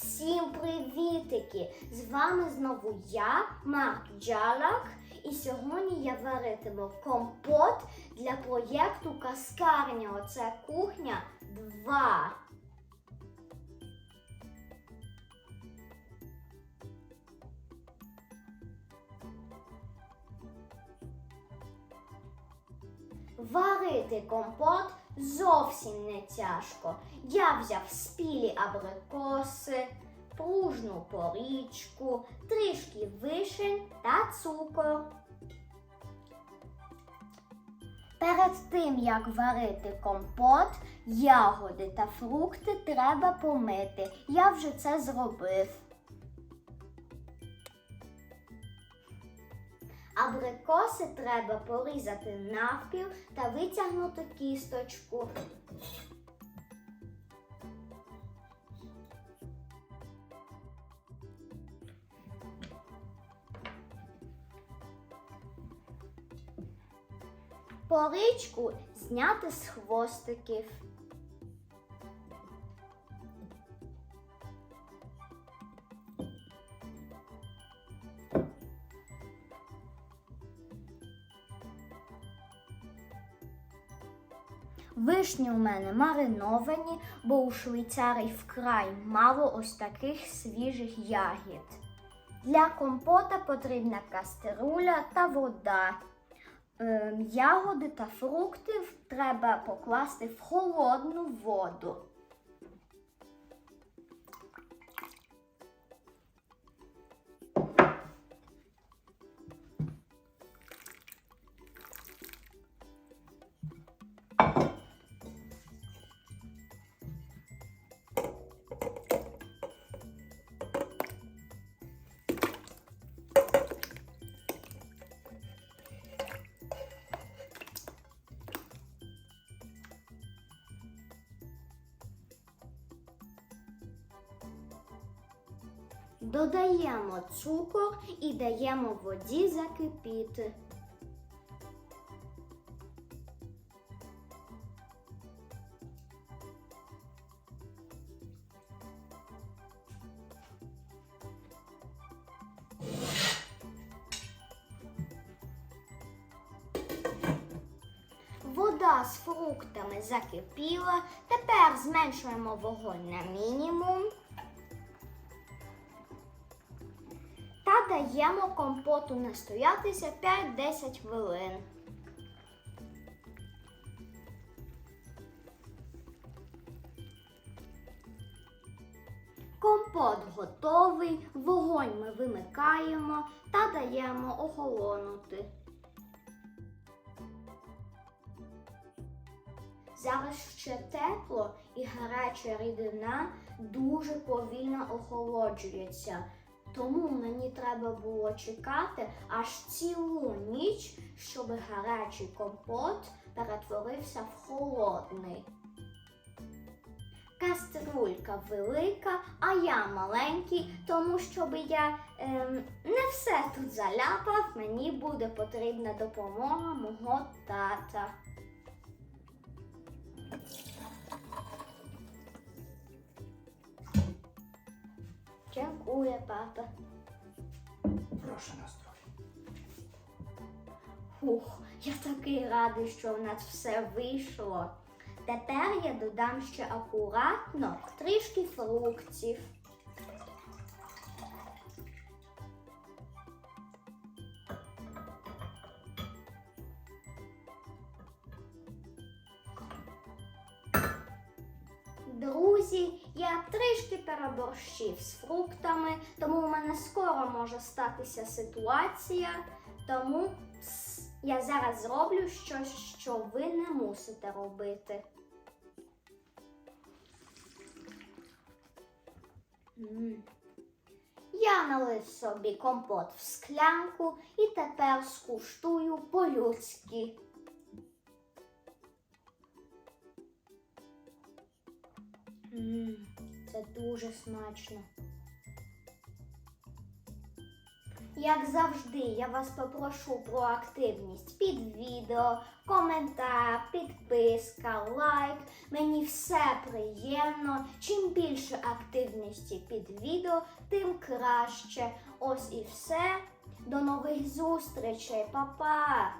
Всім привітики! З вами знову я, Марк Джалак, і сьогодні я варитиму компот для проєкту Каскарня. Оце кухня 2. Варити компот зовсім не тяжко. Я взяв спілі абрикоси, пружну порічку, трішки вишень та цукор. Перед тим, як варити компот, ягоди та фрукти треба помити. Я вже це зробив. Абрикоси треба порізати навпіл та витягнути кісточку. Порічку зняти з хвостиків. Вишні у мене мариновані, бо у Швейцарії вкрай мало ось таких свіжих ягід. Для компота потрібна кастеруля та вода. Ем, ягоди та фрукти треба покласти в холодну воду. Додаємо цукор і даємо воді закипіти. Вода з фруктами закипіла. Тепер зменшуємо вогонь на мінімум. Та даємо компоту настоятися 5-10 хвилин. Компот готовий, вогонь ми вимикаємо та даємо охолонути. Зараз ще тепло і гаряча рідина дуже повільно охолоджується. Тому мені треба було чекати аж цілу ніч, щоб гарячий компот перетворився в холодний. Каструлька велика, а я маленький, тому щоб я ем, не все тут заляпав, мені буде потрібна допомога мого тата. Дякую, папа. Прошу на здоров'я. Ух, я такий радий, що в нас все вийшло. Тепер я додам ще акуратно трішки фруктів. Друзі, я трішки переборщив з фруктами, тому у мене скоро може статися ситуація, тому пс, я зараз зроблю щось, що ви не мусите робити. М. Я налив собі компот в склянку і тепер скуштую по-людськи. М, Це дуже смачно. Як завжди, я вас попрошу про активність під відео, коментар, підписка, лайк. Мені все приємно. Чим більше активності під відео, тим краще. Ось і все. До нових зустрічей, Па-па!